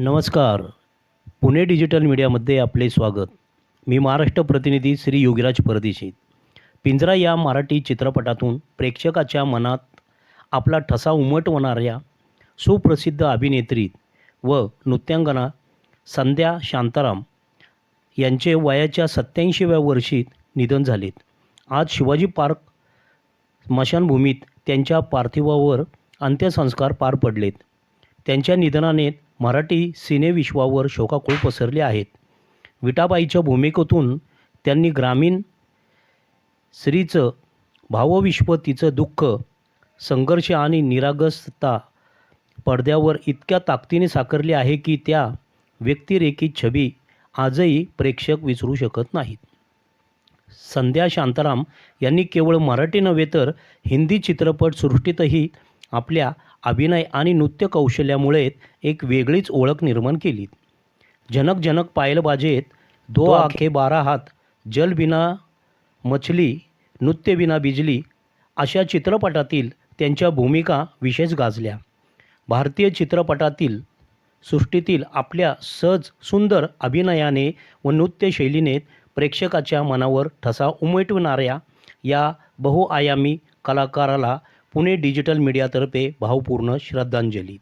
नमस्कार. पुणे डिजिटल मीडियामध्ये आपले स्वागत. मी महाराष्ट्र प्रतिनिधी श्री योगीराज परदेशी. पिंजरा या मराठी चित्रपटातून प्रेक्षकाच्या मनात आपला ठसा उमटवणाऱ्या सुप्रसिद्ध अभिनेत्री व नृत्यांगना संध्या शांताराम यांचे वयाच्या सत्याऐंशीव्या वर्षी निधन झालेत आज शिवाजी पार्क स्मशानभूमीत त्यांच्या पार्थिवावर अंत्यसंस्कार पार पडलेत. त्यांच्या निधनाने मराठी सिनेविश्वावर शोकाकुळ पसरले आहेत. विटाबाईच्या भूमिकेतून त्यांनी ग्रामीण स्त्रीचं भावविश्व तिचं दुःख संघर्ष आणि निरागसता पडद्यावर इतक्या ताकदीने साकारली आहे की त्या व्यक्तिरेखित छबी आजही प्रेक्षक विसरू शकत नाहीत. संध्या शांताराम यांनी केवळ मराठी नव्हे तर हिंदी चित्रपटसृष्टीतही आपल्या अभिनय आणि नृत्य कौशल्यामुळे एक वेगळीच ओळख निर्माण केली. जनक जनक पायल बाजेत दो आखे बारा हात जल बिना मछली नृत्य बिना बिजली अशा चित्रपटातील त्यांच्या भूमिका विशेष गाजल्या. भारतीय चित्रपटातील सृष्टीतील आपल्या सहज सुंदर अभिनयाने व नृत्यशैलीने प्रेक्षकाच्या मनावर ठसा उमटविणाऱ्या या बहुआयामी कलाकाराला पुणे डिजिटल मीडियातर्फे भावपूर्ण श्रद्धांजली.